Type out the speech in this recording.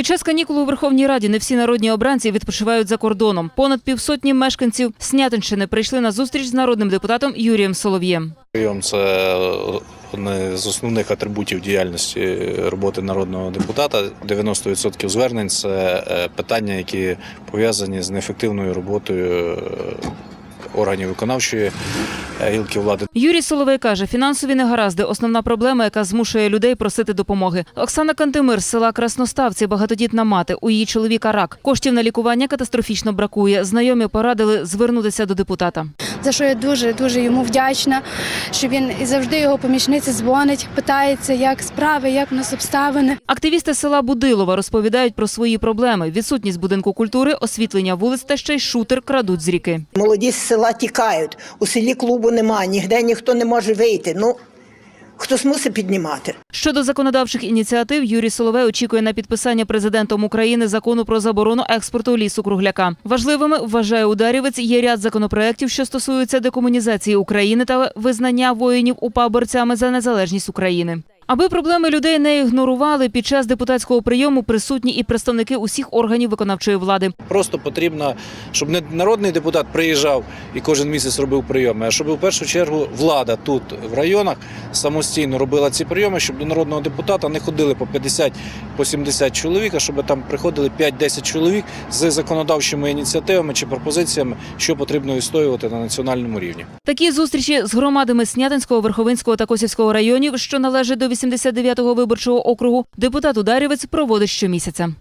Під час канікул у Верховній Раді не всі народні обранці відпочивають за кордоном. Понад півсотні мешканців Снятинщини прийшли на зустріч з народним депутатом Юрієм Солов'єм. Прийом це одне з основних атрибутів діяльності роботи народного депутата. 90% звернень це е, питання, які пов'язані з неефективною роботою е, органів виконавчої е, гілки влади. Юрій Соловей каже, фінансові негаразди – основна проблема, яка змушує людей просити допомоги. Оксана Кантемир з села Красноставці, багатодітна мати. У її чоловіка рак. Коштів на лікування катастрофічно бракує. Знайомі порадили звернутися до депутата. За що я дуже дуже йому вдячна, що він і завжди його помічниці дзвонить, питається, як справи, як в нас обставини. Активісти села Будилова розповідають про свої проблеми: відсутність будинку культури, освітлення вулиць та ще й шутер крадуть з ріки. Молоді з села тікають. У селі клубу немає, ніде ніхто не може вийти. Ну, хтось мусить піднімати. Щодо законодавчих ініціатив, Юрій Соловей очікує на підписання президентом України закону про заборону експорту лісу кругляка. Важливими вважає ударівець є ряд законопроєктів, що стосуються декомунізації України та визнання воїнів УПА борцями за незалежність України. Аби проблеми людей не ігнорували, під час депутатського прийому присутні і представники усіх органів виконавчої влади. Просто потрібно, щоб не народний депутат приїжджав і кожен місяць робив прийоми, а щоб в першу чергу влада тут в районах самостійно робила ці прийоми, щоб до народного депутата не ходили по 50 по 70 чоловік, а щоб там приходили 5-10 чоловік з законодавчими ініціативами чи пропозиціями, що потрібно відстоювати на національному рівні. Такі зустрічі з громадами Снятинського, Верховинського та Косівського районів, що належать до 89-го виборчого округу, депутат Ударівець проводить щомісяця.